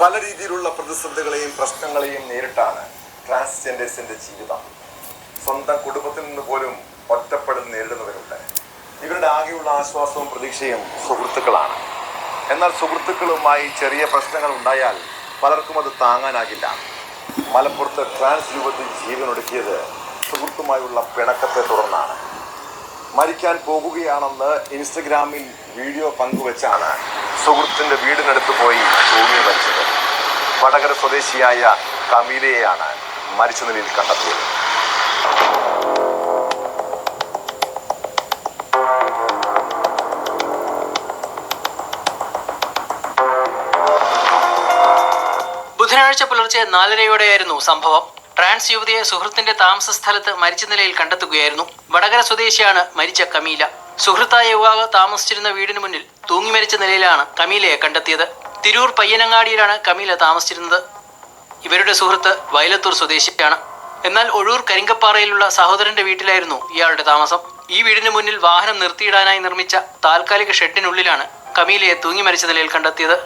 പല രീതിയിലുള്ള പ്രതിസന്ധികളെയും പ്രശ്നങ്ങളെയും നേരിട്ടാണ് ട്രാൻസ്ജെൻഡേഴ്സിന്റെ ജീവിതം. സ്വന്തം കുടുംബത്തിൽ നിന്ന് പോലും ഒറ്റപ്പെടുന്ന നേരിടുന്നവരുണ്ട്. ഇവരുടെ ആകെയുള്ള ആശ്വാസവും പ്രതീക്ഷയും സുഹൃത്തുക്കളാണ്. എന്നാൽ സുഹൃത്തുക്കളുമായി ചെറിയ പ്രശ്നങ്ങൾ ഉണ്ടായാൽ പലർക്കും അത് താങ്ങാനാകില്ല. മലപ്പുറത്ത് ട്രാൻസ് യുവതി ജീവനൊടുക്കിയത് സുഹൃത്തുമായുള്ള പിണക്കത്തെ തുടർന്നാണ്. മരിക്കാൻ പോകുകയാണെന്ന് ഇൻസ്റ്റഗ്രാമിൽ വീഡിയോ പങ്കുവച്ചാണ് സുഹൃത്തിന്റെ വീടിനടുത്ത് പോയി തൂങ്ങി മരിച്ചത്. വടകര സ്വദേശിയായ കമീലയെയാണ് മരിച്ച നിലയിൽ കണ്ടെത്തിയത്. ബുധനാഴ്ച പുലർച്ചെ നാലരയോടെയായിരുന്നു സംഭവം. ട്രാൻസ് യുവതിയെ സുഹൃത്തിന്റെ താമസ സ്ഥലത്ത് മരിച്ച നിലയിൽ കണ്ടെത്തുകയായിരുന്നു. വടകര സ്വദേശിയാണ് മരിച്ച കമീല. സുഹൃത്തായ യുവാവ് താമസിച്ചിരുന്ന വീടിന് മുന്നിൽ തൂങ്ങി മരിച്ച നിലയിലാണ് കമീലയെ കണ്ടെത്തിയത്. തിരൂർ പയ്യനങ്ങാടിയിലാണ് കമീല താമസിച്ചിരുന്നത്. ഇവരുടെ സുഹൃത്ത് വയലത്തൂർ സ്വദേശിയാണ്. എന്നാൽ ഒഴൂർ കരിങ്കപ്പാറയിലുള്ള സഹോദരന്റെ വീട്ടിലായിരുന്നു ഇയാളുടെ താമസം. ഈ വീടിന് മുന്നിൽ വാഹനം നിർത്തിയിടാനായി നിർമ്മിച്ച താൽക്കാലിക ഷെഡിനുള്ളിലാണ് കമീലയെ തൂങ്ങി മരിച്ച നിലയിൽ കണ്ടെത്തിയത്.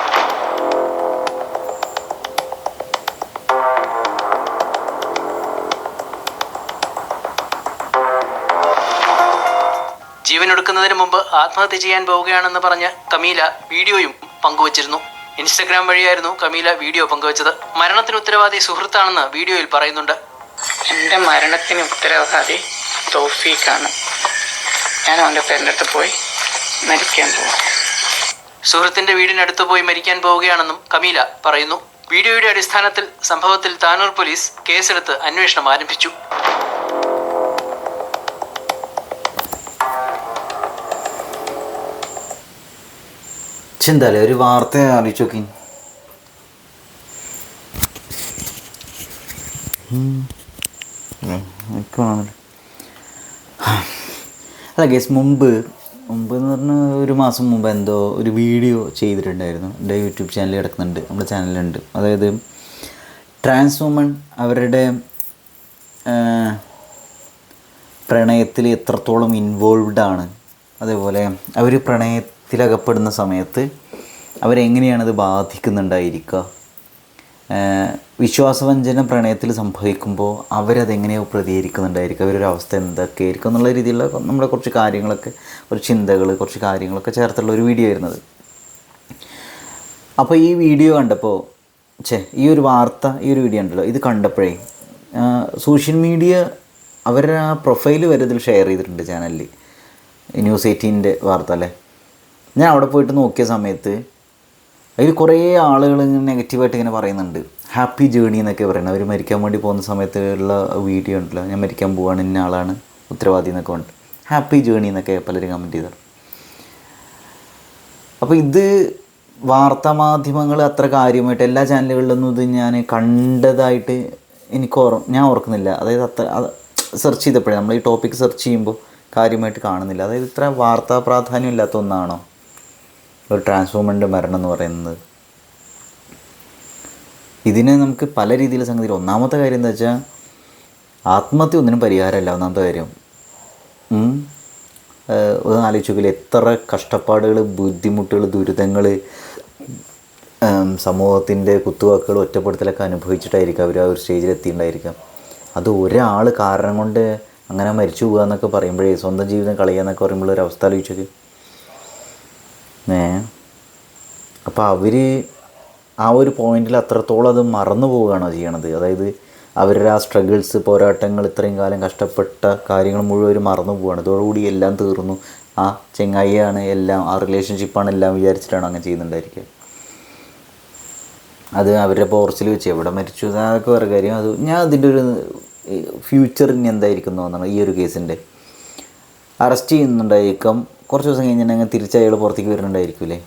ജീവനൊടുക്കുന്നതിന് മുമ്പ് ആത്മഹത്യ ചെയ്യാൻ പോവുകയാണെന്ന് പറഞ്ഞ കമീല വീഡിയോയും പങ്കുവച്ചിരുന്നു. ഇൻസ്റ്റഗ്രാം വഴിയായിരുന്നു കമീല വീഡിയോ പങ്കുവച്ചത്. മരണത്തിന് ഉത്തരവാദി സുഹൃത്താണെന്ന് വീഡിയോയിൽ പറയുന്നുണ്ട്. എന്റെ മരണത്തിന് ഉത്തരവാദി തോഫീഖാണ്. ഞാൻ അവന്റെ പേരിന്റെ അടുത്ത് പോയി മരിക്കാൻ പോകും സുഹൃത്തിന്റെ വീടിനടുത്ത് പോയി മരിക്കാൻ പോവുകയാണെന്നും കമീല പറയുന്നു. വീഡിയോയുടെ അടിസ്ഥാനത്തിൽ സംഭവത്തിൽ താനൂർ പോലീസ് കേസെടുത്ത് അന്വേഷണം ആരംഭിച്ചു. ചിന്തല്ലേ ഒരു വാർത്ത അറിയിച്ചു നോക്കി. അല്ല ഗേസ് മുമ്പ് മുമ്പ് എന്ന് പറഞ്ഞാൽ ഒരു മാസം മുമ്പ് എന്തോ ഒരു വീഡിയോ ചെയ്തിട്ടുണ്ടായിരുന്നു. എന്റെ യൂട്യൂബ് ചാനൽ കിടക്കുന്നുണ്ട്. നമ്മുടെ ചാനലുണ്ട് അതായത് ട്രാൻസ് വുമൺ അവരുടെ പ്രണയത്തിൽ എത്രത്തോളം ഇൻവോൾവ്ഡ് ആണ്. അതേപോലെ അവർ പ്രണയത്തിലകപ്പെടുന്ന സമയത്ത് അവരെങ്ങനെയാണത് ബാധിക്കുന്നുണ്ടായിരിക്കുക? വിശ്വാസവഞ്ചന പ്രണയത്തിൽ സംഭവിക്കുമ്പോൾ അവരതെങ്ങനെയോ പ്രതികരിക്കുന്നുണ്ടായിരിക്കും അവരൊരു അവസ്ഥ എന്തൊക്കെ ആയിരിക്കും എന്നുള്ള രീതിയിലുള്ള നമ്മുടെ കുറച്ച് കാര്യങ്ങളൊക്കെ കുറച്ച് ചിന്തകൾ കുറച്ച് കാര്യങ്ങളൊക്കെ ചേർത്തുള്ള ഒരു വീഡിയോ ആയിരുന്നത്. അപ്പോൾ ഈ വീഡിയോ കണ്ടപ്പോൾ ഛേ ഈ ഒരു വാർത്ത ഈ ഒരു വീഡിയോ ഉണ്ടല്ലോ ഇത് കണ്ടപ്പോഴേ സോഷ്യൽ മീഡിയ അവരുടെ ആ പ്രൊഫൈൽ വരെ ഇതിൽ ഷെയർ ചെയ്തിട്ടുണ്ട് ചാനലിൽ ന്യൂസ് എയ്റ്റീന്റെ വാർത്ത അല്ലേ? ഞാൻ അവിടെ പോയിട്ട് നോക്കിയ സമയത്ത് അതിൽ കുറേ ആളുകൾ ഇങ്ങനെ നെഗറ്റീവായിട്ട് ഇങ്ങനെ പറയുന്നുണ്ട്. ഹാപ്പി ജേണി എന്നൊക്കെ പറയുന്നത്. അവർ മരിക്കാൻ വേണ്ടി പോകുന്ന സമയത്ത് ഉള്ള വീഡിയോ ഉണ്ടല്ലോ ഞാൻ മരിക്കാൻ പോവാണ് ഇന്ന ആളാണ് ഉത്തരവാദി എന്നൊക്കെ ഉണ്ട് ഹാപ്പി ജേണി എന്നൊക്കെ പലരും കമന്റ് ചെയ്തത് അപ്പോൾ ഇത് വാർത്താ മാധ്യമങ്ങൾ അത്ര കാര്യമായിട്ട് എല്ലാ ചാനലുകളിലൊന്നും ഇത് ഞാൻ കണ്ടതായിട്ട് എനിക്ക് ഓർ ഞാൻ ഓർക്കുന്നില്ല. അതായത് അത്ര സെർച്ച് ചെയ്തപ്പോഴേ നമ്മൾ ഈ ടോപ്പിക്ക് സെർച്ച് ചെയ്യുമ്പോൾ കാര്യമായിട്ട് കാണുന്നില്ല. അതായത് ഇത്ര വാർത്താ പ്രാധാന്യം ഇല്ലാത്ത ഒന്നാണോ? ഒരു ട്രാൻസ്ഫോമറിന്റെ മരണം എന്ന് പറയുന്നത്. ഇതിനെ നമുക്ക് പല രീതിയിൽ സംഗതി ഒന്നാമത്തെ കാര്യം എന്താ വെച്ചാൽ ആത്മഹത്യ ഒന്നിനും പരിഹാരമല്ല ഒന്നാമത്തെ കാര്യം. ഒന്ന് ആലോചിച്ച് നോക്കില്ല എത്ര കഷ്ടപ്പാടുകൾ ബുദ്ധിമുട്ടുകൾ ദുരിതങ്ങൾ സമൂഹത്തിന്റെ കുത്തുവാക്കുകൾ ഒറ്റപ്പെടുത്തലൊക്കെ അനുഭവിച്ചിട്ടായിരിക്കും അവർ ആ ഒരു സ്റ്റേജിൽ എത്തിയിട്ടുണ്ടായിരിക്കാം. അത് ഒരാൾ കാരണം കൊണ്ട് അങ്ങനെ മരിച്ചു പോകുക എന്നൊക്കെ പറയുമ്പോഴേ സ്വന്തം ജീവിതം കളയുക എന്നൊക്കെ പറയുമ്പോൾ ഒരു അവസ്ഥ ആലോചിച്ചത് ഏ. അപ്പോൾ അവർ ആ ഒരു പോയിന്റിൽ അത്രത്തോളം അത് മറന്നു പോവുകയാണോ ചെയ്യണത്. അതായത് അവരുടെ ആ സ്ട്രഗിൾസ് പോരാട്ടങ്ങൾ ഇത്രയും കാലം കഷ്ടപ്പെട്ട കാര്യങ്ങൾ മുഴുവൻ മറന്നു പോവുകയാണ്. ഇതോടുകൂടി എല്ലാം തീർന്നു. ആ ചെങ്ങായിയാണ് എല്ലാം ആ റിലേഷൻഷിപ്പാണ് എല്ലാം വിചാരിച്ചിട്ടാണ് അങ്ങനെ ചെയ്യുന്നുണ്ടായിരിക്കുക? അത് അവരുടെ പോർച്ചിൽ വെച്ച് എവിടെ മരിച്ചു? അതൊക്കെ വേറെ കാര്യം. അത് ഞാൻ അതിന്റെ ഒരു ഫ്യൂച്ചറിന് എന്തായിരിക്കും എന്ന് തോന്നണം? ഈ ഒരു കേസിന്റെ അറസ്റ്റ് ചെയ്യുന്നുണ്ടായിരിക്കും കുറച്ച് ദിവസം കഴിഞ്ഞിട്ടുണ്ടെങ്കിൽ തിരിച്ച് അയാൾ പുറത്തേക്ക് വരുന്നുണ്ടായിരിക്കില്ലേ?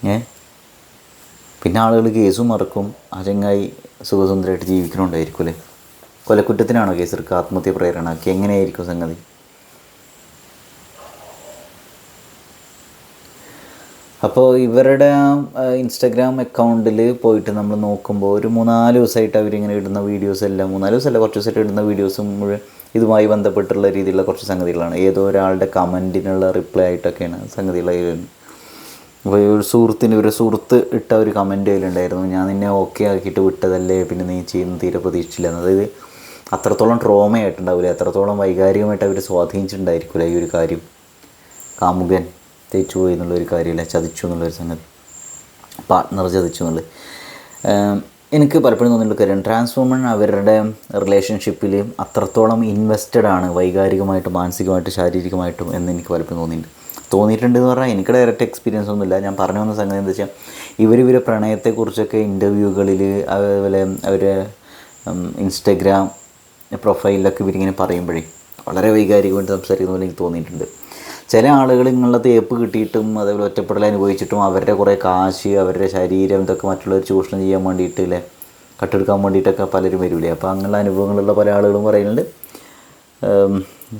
ഏ? പിന്നെ ആളുകൾ കേസും മറക്കും ആ സുഖസുന്ദരമായിട്ട് ജീവിക്കണുണ്ടായിരിക്കില്ലേ കൊലക്കുറ്റത്തിനാണോ കേസ് എടുക്കുക ആത്മഹത്യ പ്രേരണമാക്കി എങ്ങനെയായിരിക്കും സംഗതി? അപ്പോൾ ഇവരുടെ ഇൻസ്റ്റഗ്രാം അക്കൗണ്ടിൽ പോയിട്ട് നമ്മൾ നോക്കുമ്പോൾ ഒരു മൂന്നാൽ ദിവസമായിട്ട് അവരിങ്ങനെ ഇടുന്ന വീഡിയോസ് എല്ലാം മൂന്നാൽ ദിവസമല്ല കുറച്ച് ദിവസമായിട്ട് ഇടുന്ന വീഡിയോസും മുഴുവൻ ഇതുമായി ബന്ധപ്പെട്ടുള്ള രീതിയിലുള്ള കുറച്ച് സംഗതികളാണ്. ഏതോ ഒരാളുടെ കമന്റിനുള്ള റിപ്ലൈ ആയിട്ടൊക്കെയാണ് സംഗതികൾ വരുന്നത്. അപ്പോൾ ഈ ഒരു സുഹൃത്തിന് ഒരു സുഹൃത്ത് ഇട്ട ഒരു കമന്റ് അതിലുണ്ടായിരുന്നു ഞാൻ നിന്നെ ഓക്കെ ആക്കിയിട്ട് വിട്ടതല്ലേ പിന്നെ നീ ചെയ്യുന്ന തീരെ പ്രതീക്ഷിച്ചില്ല. അതായത് അത്രത്തോളം ട്രോമയായിട്ടുണ്ടാവില്ല എത്രത്തോളം വൈകാരികമായിട്ട് അവർ സ്വാധീനിച്ചിട്ടുണ്ടായിരിക്കില്ല ഈ ഒരു കാര്യം. കാമുകൻ തേച്ചു പോയി എന്നുള്ളൊരു കാര്യമില്ല ചതിച്ചു എന്നുള്ളൊരു സംഗതി. പാർട്ട്ണർ ചതിച്ചു എന്നുള്ളത്. എനിക്ക് പലപ്പോഴും തോന്നിയിട്ടുള്ള കാര്യം ട്രാൻസ്ഫോമൺ അവരുടെ റിലേഷൻഷിപ്പിൽ അത്രത്തോളം ഇൻവെസ്റ്റഡ് ആണ് വൈകാരികമായിട്ടും മാനസികമായിട്ടും ശാരീരികമായിട്ടും എന്ന് എനിക്ക് പലപ്പോഴും തോന്നിയിട്ടുണ്ട്. തോന്നിയിട്ടുണ്ട് എന്ന് പറഞ്ഞാൽ എനിക്ക് ഡയറക്റ്റ് എക്സ്പീരിയൻസ് ഒന്നുമില്ല. ഞാൻ പറഞ്ഞു വന്ന സംഗതി എന്താ വെച്ചാൽ ഇവർ ഇവരെ പ്രണയത്തെക്കുറിച്ചൊക്കെ ഇന്റർവ്യൂകളിൽ അതേപോലെ അവർ ഇൻസ്റ്റഗ്രാം പ്രൊഫൈലിലൊക്കെ ഇവരിങ്ങനെ പറയുമ്പോഴേ വളരെ വൈകാരികമായിട്ട് സംസാരിക്കുന്ന പോലെ എനിക്ക് തോന്നിയിട്ടുണ്ട്. ചില ആളുകൾ ഇങ്ങനെയുള്ള തേപ്പ് കിട്ടിയിട്ടും അതേപോലെ ഒറ്റപ്പെടൽ അനുഭവിച്ചിട്ടും അവരുടെ കുറേ കാശ് അവരുടെ ശരീരം ഇതൊക്കെ മറ്റുള്ളവർ ചൂഷണം ചെയ്യാൻ വേണ്ടിയിട്ട് അല്ലേ കട്ടെടുക്കാൻ വേണ്ടിയിട്ടൊക്കെ പലരും വരില്ലേ അപ്പോൾ അങ്ങനെയുള്ള അനുഭവങ്ങളുള്ള പല ആളുകളും പറയുന്നുണ്ട്.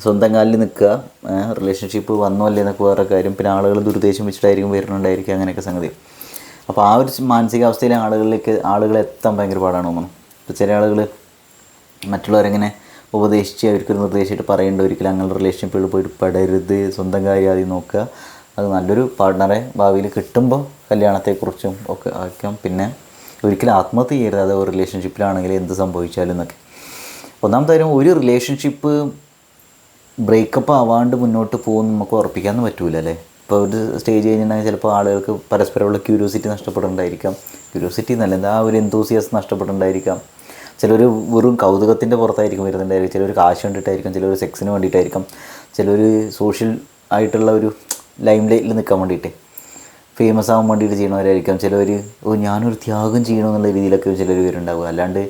സ്വന്തം കാലിൽ നിൽക്കുക റിലേഷൻഷിപ്പ് വന്നോ അല്ലേ എന്നൊക്കെ വേറെ കാര്യം. പിന്നെ ആളുകൾ ദുരുദ്ദേശം വെച്ചിട്ടായിരിക്കും വരുന്നുണ്ടായിരിക്കും അങ്ങനെയൊക്കെ സംഗതി. അപ്പോൾ ആ ഒരു മാനസികാവസ്ഥയിലെ ആളുകളിലേക്ക് ആളുകളെത്താൻ ഭയങ്കര പാടാണ് തോന്നുന്നു. ഇപ്പോൾ ചില ആളുകൾ മറ്റുള്ളവരെങ്ങനെ ഉപദേശിച്ച് അവർക്കൊരു നിർദ്ദേശമായിട്ട് പറയേണ്ട ഒരിക്കലും അങ്ങനെ റിലേഷൻഷിപ്പുകൾ പോയിട്ട് പെടരുത് സ്വന്തം കാര്യം ആദ്യം നോക്കുക. അത് നല്ലൊരു പാർട്ട്ണറെ ഭാവിയിൽ കിട്ടുമ്പോൾ കല്യാണത്തെക്കുറിച്ചും ഒക്കെ ആക്കാം. പിന്നെ ഒരിക്കലും ആത്മഹത്യ ചെയ്യരുത്. അത് റിലേഷൻഷിപ്പിലാണെങ്കിൽ എന്ത് സംഭവിച്ചാലും എന്നൊക്കെ. ഒന്നാമത്തെ കാര്യം ഒരു റിലേഷൻഷിപ്പ് ബ്രേക്കപ്പ് ആവാണ്ട് മുന്നോട്ട് പോകുമെന്ന് നമുക്ക് ഉറപ്പിക്കാൻ പറ്റൂല അല്ലേ? ഇപ്പോൾ ഒരു സ്റ്റേജ് കഴിഞ്ഞിട്ടുണ്ടെങ്കിൽ ചിലപ്പോൾ ആളുകൾക്ക് പരസ്പരമുള്ള ക്യൂരിയോസിറ്റി നഷ്ടപ്പെടുന്നുണ്ടായിരിക്കാം ക്യൂരിയോസിറ്റി എന്നല്ല ആ ഒരു എന്തൂസിയസ് നഷ്ടപ്പെടുന്നുണ്ടായിരിക്കാം ചിലർ വെറും കൗതുകത്തിന്റെ പുറത്തായിരിക്കും വരുന്നുണ്ടായിരിക്കും. ചിലർ കാശ് വേണ്ടിയിട്ടായിരിക്കും ചിലർ സെക്സിന് വേണ്ടിയിട്ടായിരിക്കും. ചിലർ സോഷ്യൽ ആയിട്ടുള്ള ഒരു ലൈം ലൈറ്റിൽ നിൽക്കാൻ വേണ്ടിയിട്ട് ഫേമസ് ആവാൻ വേണ്ടിയിട്ട് ചെയ്യണവരായിരിക്കും ചിലർ ഓ ഞാനൊരു ത്യാഗം ചെയ്യണമെന്നുള്ള രീതിയിലൊക്കെ ചിലർ വരുന്നുണ്ടാവുക. അല്ലാണ്ട്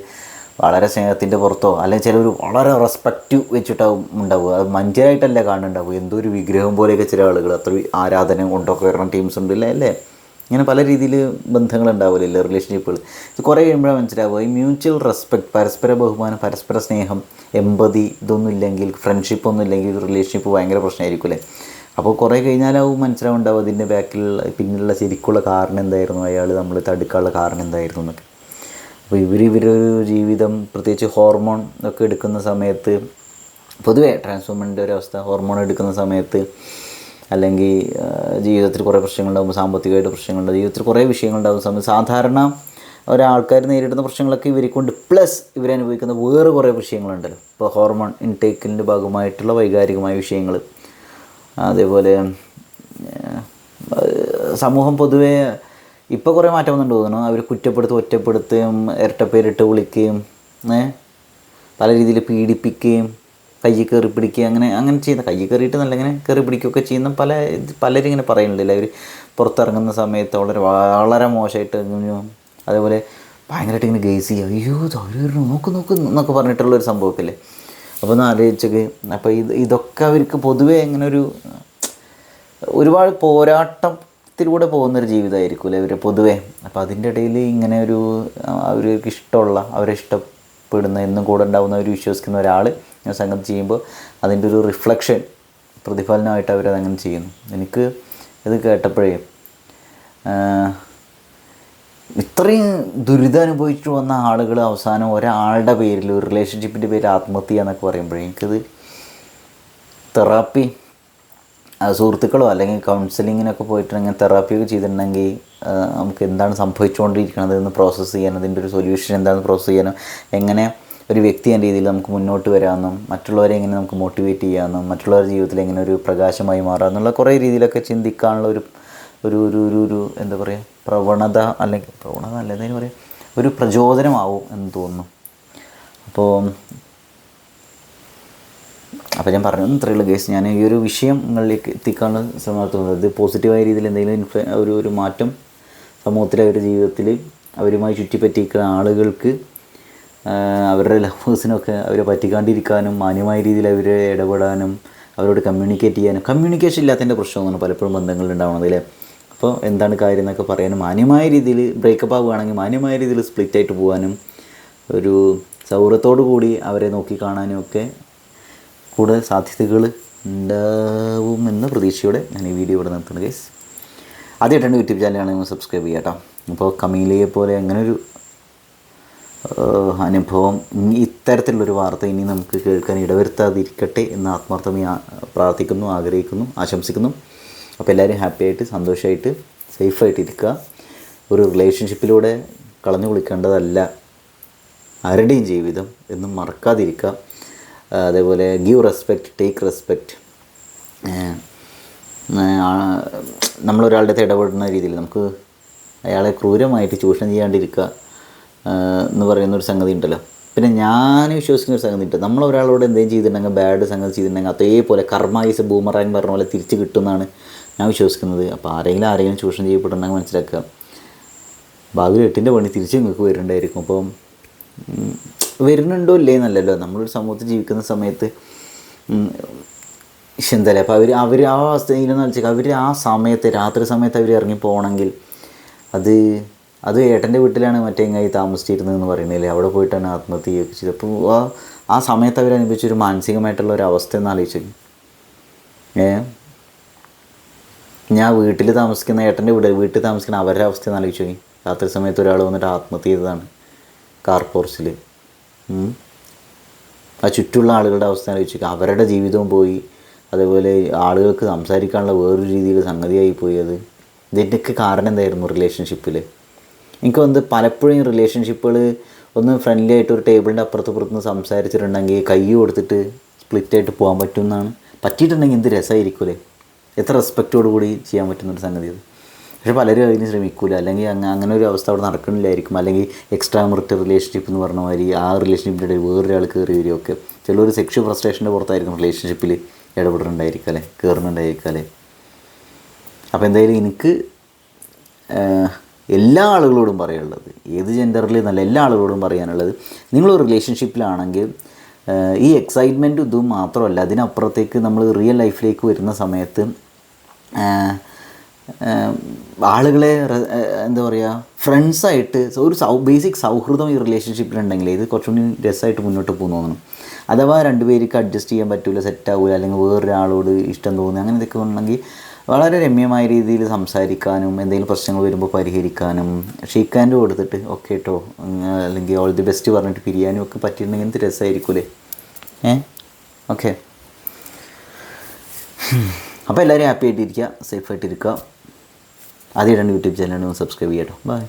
വളരെ സ്നേഹത്തിന്റെ പുറത്തോ അല്ലെങ്കിൽ ചിലർ വളരെ റെസ്പെക്റ്റ് വെച്ചിട്ടാവും ഉണ്ടാവുക. അത് മഞ്ചരായിട്ടല്ല കാണുന്നുണ്ടാവുക. എന്തോ ഒരു വിഗ്രഹം പോലെയൊക്കെ ചില ആളുകൾ അത്ര ആരാധന കൊണ്ടൊക്കെ വരണ ടീംസ് ഉണ്ട് അല്ലേ അല്ലേ? ഇങ്ങനെ പല രീതിയിൽ ബന്ധങ്ങൾ ഉണ്ടാവില്ലല്ലോ റിലേഷൻഷിപ്പുകൾ ഇത് കുറേ കഴിയുമ്പോഴാണ് മനസ്സിലാവുക. ഈ മ്യൂച്വൽ റെസ്പെക്ട് പരസ്പര ബഹുമാനം പരസ്പര സ്നേഹം എമ്പതി ഇതൊന്നും ഇല്ലെങ്കിൽ ഫ്രണ്ട്ഷിപ്പ് ഒന്നും ഇല്ലെങ്കിൽ റിലേഷൻഷിപ്പ് ഭയങ്കര പ്രശ്നമായിരിക്കും അല്ലേ? അപ്പോൾ കുറേ കഴിഞ്ഞാലാവും മനസ്സിലാവുണ്ടാവും അതിന്റെ ബാക്കിലുള്ള പിന്നിലുള്ള ശരിക്കുള്ള കാരണം എന്തായിരുന്നു? അയാൾ നമ്മൾ തടുക്കാനുള്ള കാരണം എന്തായിരുന്നു എന്നൊക്കെ. അപ്പോൾ ഇവർ ഇവരൊരു ജീവിതം പ്രത്യേകിച്ച് ഹോർമോൺ ഒക്കെ എടുക്കുന്ന സമയത്ത് പൊതുവേ ട്രാൻസ്ഫോമിന്റെ ഒരു അവസ്ഥ ഹോർമോൺ എടുക്കുന്ന സമയത്ത് അല്ലെങ്കിൽ ജീവിതത്തിൽ കുറേ പ്രശ്നങ്ങളുണ്ടാകും സാമ്പത്തികമായിട്ട് പ്രശ്നങ്ങളുണ്ടാകും ജീവിതത്തിൽ കുറേ വിഷയങ്ങളുണ്ടാകുന്ന സമയത്ത് സാധാരണ ഒരാൾക്കാർ നേരിടുന്ന പ്രശ്നങ്ങളൊക്കെ ഇവരെ കൊണ്ട് പ്ലസ് ഇവരനുഭവിക്കുന്ന വേറെ കുറേ വിഷയങ്ങളുണ്ടല്ലോ. ഇപ്പോൾ ഹോർമോൺ ഇൻടേക്കിന്റെ ഭാഗമായിട്ടുള്ള വൈകാരികമായ വിഷയങ്ങൾ അതേപോലെ സമൂഹം പൊതുവേ ഇപ്പോൾ കുറേ മാറ്റം വന്നു തോന്നുന്നു. അവർ കുറ്റപ്പെടുത്തും ഒറ്റപ്പെടുത്തുകയും ഇരട്ടപ്പേരിട്ട് വിളിക്കുകയും പല രീതിയിൽ പീഡിപ്പിക്കുകയും കയ്യിൽ കയറി പിടിക്കുക അങ്ങനെ അങ്ങനെ ചെയ്യുന്ന കയ്യിൽ കയറിയിട്ട് നല്ല ഇങ്ങനെ കയറി പിടിക്കുകയൊക്കെ ചെയ്യുന്ന പല പലരും ഇങ്ങനെ പറയുന്നുണ്ടല്ലേ. അവർ പുറത്തിറങ്ങുന്ന സമയത്ത് വളരെ വളരെ മോശമായിട്ട് അതേപോലെ ഭയങ്കരമായിട്ട് ഇങ്ങനെ ഗേസ് ചെയ്യുക. അയ്യോ അവർ നോക്ക് നോക്ക് എന്നൊക്കെ പറഞ്ഞിട്ടുള്ളൊരു സംഭവമൊക്കെ അപ്പോൾ ഒന്ന് ആലോചിച്ചൊക്കെ. അപ്പോൾ ഇത് ഇതൊക്കെ അവർക്ക് പൊതുവേ ഇങ്ങനെ ഒരു ഒരുപാട് പോരാട്ടത്തിലൂടെ പോകുന്നൊരു ജീവിതമായിരിക്കും അല്ലേ ഇവർ പൊതുവേ? അപ്പോൾ അതിന്റെ ഇടയിൽ ഇങ്ങനെ ഒരു അവർക്ക് ഇഷ്ടമുള്ള അവരെ ഇഷ്ടപ്പെടുന്ന എന്നും കൂടെ ഉണ്ടാവുന്ന ഒരു വിശ്വസിക്കുന്ന ഒരാൾ ഇങ്ങനെ സംഗതി ചെയ്യുമ്പോൾ അതിന്റെ ഒരു റിഫ്ലക്ഷൻ പ്രതിഫലനമായിട്ട് അവരതങ്ങനെ ചെയ്യുന്നു. എനിക്ക് ഇത് കേട്ടപ്പോഴേ ഇത്രയും ദുരിതം അനുഭവിച്ചു വന്ന ആളുകൾ അവസാനം ഒരാളുടെ പേരിൽ ഒരു റിലേഷൻഷിപ്പിന്റെ പേരിൽ ആത്മഹത്യ എന്നൊക്കെ പറയുമ്പോഴേ എനിക്കത് തെറാപ്പി സുഹൃത്തുക്കളോ അല്ലെങ്കിൽ കൗൺസിലിങ്ങിനൊക്കെ പോയിട്ടുണ്ടെങ്കിൽ തെറാപ്പിയൊക്കെ ചെയ്തിട്ടുണ്ടെങ്കിൽ നമുക്ക് എന്താണ് സംഭവിച്ചുകൊണ്ടിരിക്കുന്നത് എന്ന് പ്രോസസ്സ് ചെയ്യാൻ അതിന്റെ ഒരു സൊല്യൂഷൻ എന്താണെന്ന് പ്രോസസ്സ് ചെയ്യാനോ? എങ്ങനെ ഒരു വ്യക്തി എന്ന രീതിയിൽ നമുക്ക് മുന്നോട്ട് വരാമെന്നും മറ്റുള്ളവരെ എങ്ങനെ നമുക്ക് മോട്ടിവേറ്റ് ചെയ്യാമെന്നും മറ്റുള്ളവരുടെ ജീവിതത്തിൽ എങ്ങനെ ഒരു പ്രകാശമായി മാറാമെന്നുള്ള കുറേ രീതിയിലൊക്കെ ചിന്തിക്കാനുള്ള ഒരു ഒരു ഒരു ഒരു ഒരു എന്താ പറയുക പ്രവണത അല്ലെങ്കിൽ പ്രവണത അല്ല എന്തായാലും പറയാം ഒരു പ്രചോദനമാവും എന്ന് തോന്നുന്നു. അപ്പോൾ അപ്പോൾ ഞാൻ പറഞ്ഞു ഇത്രയുള്ള കേസ് ഞാൻ ഈ ഒരു വിഷയം നിങ്ങളിലേക്ക് എത്തിക്കാനുള്ള ശ്രമം നടത്തുന്നത്. ഇത് പോസിറ്റീവായ രീതിയിൽ എന്തെങ്കിലും ഇൻഫ്ലു ഒരു ഒരു മാറ്റം സമൂഹത്തിലെ അവരുടെ ജീവിതത്തിൽ അവരുമായി ചുറ്റിപ്പറ്റിയിരിക്കുന്ന ആളുകൾക്ക് അവരുടെ ലവേഴ്സിനൊക്കെ അവരെ പറ്റിക്കാണ്ടിരിക്കാനും മാന്യമായ രീതിയിൽ അവരെ ഇടപെടാനും അവരോട് കമ്മ്യൂണിക്കേറ്റ് ചെയ്യാനും കമ്മ്യൂണിക്കേഷൻ ഇല്ലാത്തതിന്റെ പ്രശ്നമാണ് പലപ്പോഴും ബന്ധങ്ങളിൽ ഉണ്ടാവുന്നത് അല്ലേ? അപ്പോൾ എന്താണ് കാര്യം എന്നൊക്കെ പറയാനും മാന്യമായ രീതിയിൽ ബ്രേക്കപ്പ് ആവുകയാണെങ്കിൽ മാന്യമായ രീതിയിൽ സ്പ്ലിറ്റ് ആയിട്ട് പോകാനും ഒരു സൗഹൃദത്തോടു കൂടി അവരെ നോക്കി കാണാനും ഒക്കെ കൂടുതൽ സാധ്യതകൾ ഉണ്ടാവുമെന്ന പ്രതീക്ഷയോടെ ഞാൻ ഈ വീഡിയോ ഇവിടെ നിർത്തുന്നത് ഗൈസ് ആദ്യമായിട്ടാണ് യൂട്യൂബ് ചാനലാണെങ്കിൽ സബ്സ്ക്രൈബ് ചെയ്യാം കേട്ടോ. അപ്പോൾ കമീലയെ പോലെ അങ്ങനെ ഒരു അനുഭവം. ഇത്തരത്തിലുള്ള ഇത്തരത്തിലുള്ളൊരു വാർത്ത ഇനി നമുക്ക് കേൾക്കാൻ ഇടവരുത്താതിരിക്കട്ടെ എന്ന് ആത്മാർത്ഥമായി പ്രാർത്ഥിക്കുന്നു ആഗ്രഹിക്കുന്നു ആശംസിക്കുന്നു. അപ്പോൾ എല്ലാവരും ഹാപ്പി ആയിട്ട് സന്തോഷമായിട്ട് സേഫായിട്ടിരിക്കുക ഒരു റിലേഷൻഷിപ്പിലൂടെ കളഞ്ഞു കുളിക്കേണ്ടതല്ല. ആരുടെയും ജീവിതം എന്നും മറക്കാതിരിക്കുക. അതേപോലെ ഗീവ് റെസ്പെക്റ്റ് ടേക്ക് റെസ്പെക്റ്റ് നമ്മളൊരാളുടെ ഇടപെടുന്ന രീതിയിൽ നമുക്ക് അയാളെ ക്രൂരമായിട്ട് ചൂഷണം ചെയ്യാണ്ടിരിക്കുക. എന്ന് പറയുന്ന ഒരു സംഗതി ഉണ്ടല്ലോ. പിന്നെ ഞാൻ വിശ്വസിക്കുന്ന ഒരു സംഗതി ഉണ്ട്. നമ്മൾ ഒരാളോട് എന്തെങ്കിലും ചെയ്തിട്ടുണ്ടെങ്കിൽ ബാഡ് സംഗതി ചെയ്തിട്ടുണ്ടെങ്കിൽ അതേപോലെ കർമ്മ ഈസ് ബൂമറാൻ പറഞ്ഞ പോലെ തിരിച്ച് കിട്ടുമെന്നാണ് ഞാൻ വിശ്വസിക്കുന്നത്. അപ്പോൾ ആരെങ്കിലും ആരെങ്കിലും ചൂഷണം ചെയ്യപ്പെട്ടുണ്ടെങ്കിൽ മനസ്സിലാക്കുക. ഭാവിയിൽ എട്ടിന്റെ പണി തിരിച്ച് നിങ്ങൾക്ക് വരുന്നുണ്ടായിരിക്കും. അപ്പം വരുന്നുണ്ടോ ഇല്ലേ എന്നല്ലല്ലോ. നമ്മളൊരു സമൂഹത്തിൽ ജീവിക്കുന്ന സമയത്ത് ഉം, അപ്പോൾ അവർ അവർ ആ അവസ്ഥയിലെന്ന് വെച്ചാൽ അവർ ആ സമയത്ത് രാത്രി സമയത്ത് അവർ ഇറങ്ങി പോകണമെങ്കിൽ അത് അത് ഏട്ടന്റെ വീട്ടിലാണ് മറ്റേ താമസിച്ചിരുന്നത് താമസിച്ചിരുന്നതെന്ന് പറയുന്നില്ലേ അവിടെ പോയിട്ടാണ് ആത്മഹത്യയൊക്കെ ചെയ്തത് അപ്പോൾ ആ ആ സമയത്ത് അവർ അനുഭവിച്ചൊരു മാനസികമായിട്ടുള്ള ഒരു അവസ്ഥ എന്ന് ആലോചിച്ചു. ഏ? ഞാൻ വീട്ടിൽ താമസിക്കുന്ന ഏട്ടന്റെ വീട് വീട്ടിൽ താമസിക്കുന്ന അവരുടെ അവസ്ഥ എന്ന് ആലോചിച്ചു. രാത്രി സമയത്ത് ഒരാൾ വന്നിട്ട് ആത്മഹത്യ ചെയ്തതാണ് കാർ പോർച്ചിൽ ആ ചുറ്റുമുള്ള ആളുകളുടെ അവസ്ഥ ആലോചിച്ചു. അവരുടെ ജീവിതവും പോയി. അതേപോലെ ആളുകൾക്ക് സംസാരിക്കാനുള്ള വേറൊരു രീതിയിൽ സംഗതിയായി പോയി അത്. ഇതിന്റെയൊക്കെ കാരണം എന്തായിരുന്നു റിലേഷൻഷിപ്പിൽ എനിക്ക് വന്ന് പലപ്പോഴും റിലേഷൻഷിപ്പുകൾ ഒന്ന് ഫ്രണ്ട്ലി ആയിട്ട് ഒരു ടേബിളിന്റെ അപ്പുറത്ത് പുറത്തുനിന്ന് സംസാരിച്ചിട്ടുണ്ടെങ്കിൽ കൈ കൊടുത്തിട്ട് സ്പ്ലിറ്റായിട്ട് പോകാൻ പറ്റും എന്നാണ് പറ്റിയിട്ടുണ്ടെങ്കിൽ എന്ത് രസമായിരിക്കുമല്ലേ എത്ര റെസ്പെക്റ്റോട് കൂടി ചെയ്യാൻ പറ്റുന്ന ഒരു സംഗതി അത്. പക്ഷേ പലരും അതിന് ശ്രമിക്കില്ല അല്ലെങ്കിൽ അങ്ങ് അങ്ങനെ ഒരു അവസ്ഥ അവിടെ നടക്കണില്ലായിരിക്കും അല്ലെങ്കിൽ എക്സ്ട്രാ മെറിറ്റ് റിലേഷൻഷിപ്പ് എന്ന് പറഞ്ഞ മാതിരി ആ റിലേഷൻഷിപ്പിന്റെ ഇടയിൽ വേറൊരാൾ കയറി വരികയൊക്കെ. ചിലർ സെക്ഷൽ ഫ്രസ്ട്രേഷന്റെ പുറത്തായിരിക്കും റിലേഷൻഷിപ്പിൽ ഇടപെടുന്നുണ്ടായിരിക്കും അല്ലേ? കയറുന്നുണ്ടായിരിക്കും അല്ലേ? അപ്പോൾ എന്തായാലും എനിക്ക് എല്ലാ ആളുകളോടും പറയാനുള്ളത്. ഏത് ജെൻഡറിൽ നല്ല എല്ലാ ആളുകളോടും പറയാനുള്ളത്. നിങ്ങളൊരു റിലേഷൻഷിപ്പിലാണെങ്കിൽ ഈ എക്സൈറ്റ്മെന്റ് ഇതും മാത്രമല്ല അതിനപ്പുറത്തേക്ക് നമ്മൾ റിയൽ ലൈഫിലേക്ക് വരുന്ന സമയത്ത് ആളുകളെ എന്താ പറയുക ഫ്രണ്ട്സായിട്ട് ഒരു സൗ ബേസിക് സൗഹൃദം ഈ റിലേഷൻഷിപ്പിലുണ്ടെങ്കിൽ ഇത് കുറച്ചുകൂടി രസമായിട്ട് മുന്നോട്ട് പോകുന്നു അഥവാ രണ്ടുപേർക്ക് അഡ്ജസ്റ്റ് ചെയ്യാൻ പറ്റില്ല സെറ്റാവില്ല അല്ലെങ്കിൽ വേറൊരാളോട് ഇഷ്ടം തോന്നുന്നു അങ്ങനെ ഇതൊക്കെ ഉണ്ടെങ്കിൽ വളരെ രമ്യമായ രീതിയിൽ സംസാരിക്കാനും എന്തെങ്കിലും പ്രശ്നങ്ങൾ വരുമ്പോൾ പരിഹരിക്കാനും ഷീക്കാൻഡ് കൊടുത്തിട്ട് ഓക്കെ കേട്ടോ. അല്ലെങ്കിൽ ഓൾ ദി ബെസ്റ്റ് പറഞ്ഞിട്ട് പിരിയാനും ഒക്കെ പറ്റിയിട്ടുണ്ടെങ്കിൽ എന്ത് രസമായിരിക്കൂലേ? ഏ? ഓക്കെ. അപ്പോൾ എല്ലാവരും ഹാപ്പി ആയിട്ടിരിക്കുക സേഫ് ആയിട്ടിരിക്കുക. ആദ്യമായിട്ടാണ് യൂട്യൂബ് ചാനലും സബ്സ്ക്രൈബ് ചെയ്യാട്ടോ. ബൈ